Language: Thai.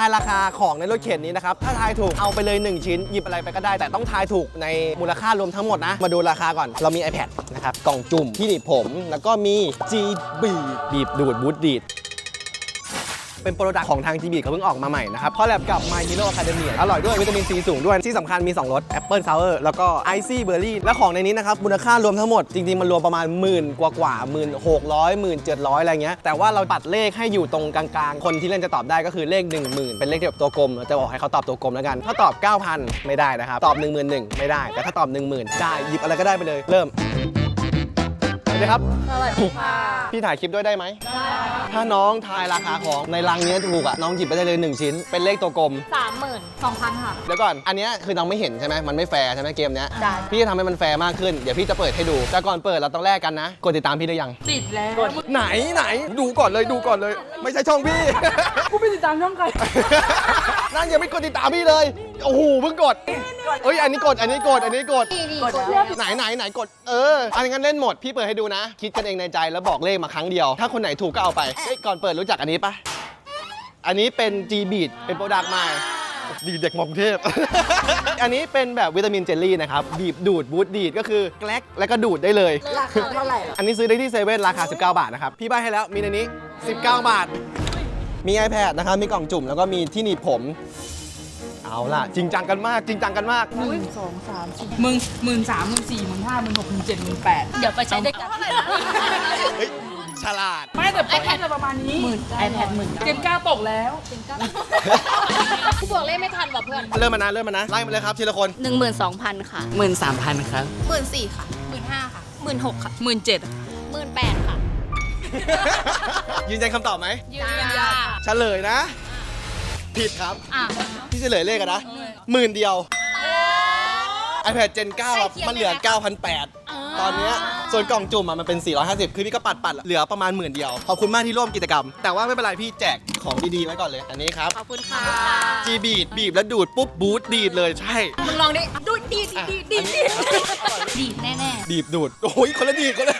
ายราคาของในรถเข็นนี้นะครับ ถ้าทายถูกเอาไปเลย 1 ชิ้น หยิบอะไรไปก็ได้ แต่ต้องทายถูกในมูลค่ารวมทั้งหมดนะ มาดูราคาก่อน เรามี iPad นะครับ กล่องจุ่มที่หนีบผม แล้วก็มี G B บีบดูดบูทดีด เป็นโปรดักต์ของทาง GB เขาเพิ่งออกมาใหม่นะครับคอลแลบกับ My Hero Academia อร่อยด้วยวิตามินซีสูงด้วย ที่สำคัญมี 2รส Apple Sour แล้วก็ Icy Berry และของในนี้นะครับมูลค่ารวมทั้งหมด จริงๆ มันรวมประมาณหมื่นกว่ากว่าหมื่นหกร้อยหมื่นเจ็ดร้อยอะไรเงี้ยแต่ว่าเราปัดเลขให้อยู่ตรงกลางๆ คนที่เล่นจะตอบได้ก็คือเลข 1 0,000 เป็นเลขที่แบบตัวกลมเราจะบอกให้เขาตอบตัวกลมแล้วกัน ถ้าตอบ 9,000 ไม่ได้นะครับตอบ 1 1 0 0 0ไม่ได้ แต่ถ้าตอบ 10,000 ได้หยิบอะไรก็ได้ไปเลย เริ่มสวัสดีครับสวัสดีค่ะพี่ถ่ายคลิปด้วยได้ไหม ถ้าน้องทายราคาของในรังเนี้ยถูกอะน้องหยิบไปได้เลย 1 ชิ้น เป็นเลขตัวกลม สามหมื่นสองพันค่ะ เดี๋ยวก่อน อันเนี้ยคือน้องไม่เห็นใช่ไหมมันไม่แฟร์ใช่ไหมเกมเนี้ย ได้ พี่จะทำให้มันแฟร์มากขึ้น เดี๋ยวพี่จะเปิดให้ดู แต่ก่อนเปิดเราต้องแลกกันนะ กดติดตามพี่หรือยัง ติดแล้ว ไหนไหน ดูก่อนเลยดูก่อนเลย ไม่ใช่ช่องพี่ กูไปติดตามช่องใคร นั่นยังไม่กดติดตามพี่เลย โอ้โหเพิ่งกดเอ้ยอันนี้กด อันนี้กด อันนี้กดนี่นี่กดกดแล้วไหนไหนไหนกด เออ อันนี้งั้นเล่นหมด พี่เปิดให้ดูนะ คิดกันเองในใจแล้วบอกเลขมาครั้งเดียว ถ้าคนไหนถูกก็เอาไปเอ้ยก่อนเปิดรู้จักอันนี้ปะอันนี้เป็น G Beat เป็นโปรดักต์ใหม่ ดีเด็กมอกรุงเทพ อันนี้เป็นแบบวิตามินเจลลี่นะครับ บีบดูดบูทดีดก็คือแกลกแล้วก็ดูดได้เลย ราคาเท่าไหร่อันนี้ซื้อได้ที่เซเว่นราคา 19 บาทนะครับ พี่ใบให้แล้ว มีในนี้ 19 บาท มี iPad นะครับ มีกล่องจุ่มแล้วก็มีที่หนีบผม เอาล่ะ จริงจังกันมาก จริงจังกันมาก หนึ่งสองสามสี่มึงหมื่นสามหมื่นสี่หมื่นห้าหมื่นหกหมื่นเจ็ดหมื่นแปดเดี๋ยวไปใช้ด้วยกันเท่าไหร่นะเฮ้ย ฉลาด ไม่แต่ไอแพดจะประมาณนี้หมื่นไอแพดหมื่นเจนเก้าตกแล้วกูบวกเลขไม่ทันว่ะเพื่อนเริ่มมานะเริ่มมานะ ไล่มาเลยครับทีละคนหนึ่งหมื่นสองพันค่ะหมื่นสามพันครับหมื่นสี่ค่ะหมื่นห้าค่ะหมื่นหกค่ะหมื่นเจ็ดหมื่นแปดค่ะ ยืนยันคำตอบไหมยืนยันเฉลยนะ ผิดครับอะพี่เฉลยเลขกันนะหมื่นเดียว iPad Gen 9ครับมันเหลือ 9,800 ตอนเนี้ยส่วนกล่องจุ่มอะมันเป็น 450 คือพี่ก็ปัดปัดๆเหลือประมาณหมื่นเดียว ขอบคุณมากที่ร่วมกิจกรรม แต่ว่าไม่เป็นไรพี่แจกของดีๆไว้ก่อนเลย อันนี้ครับ ขอบคุณค่ะ G บีดบีบแล้วดูดปุ๊บบูทดีดเลยใช่ มึงลองดิดูดดีดอะดีดดีดอันนี้ดีดแน่ดีบดูด โอ้ยคนละดีดคนละ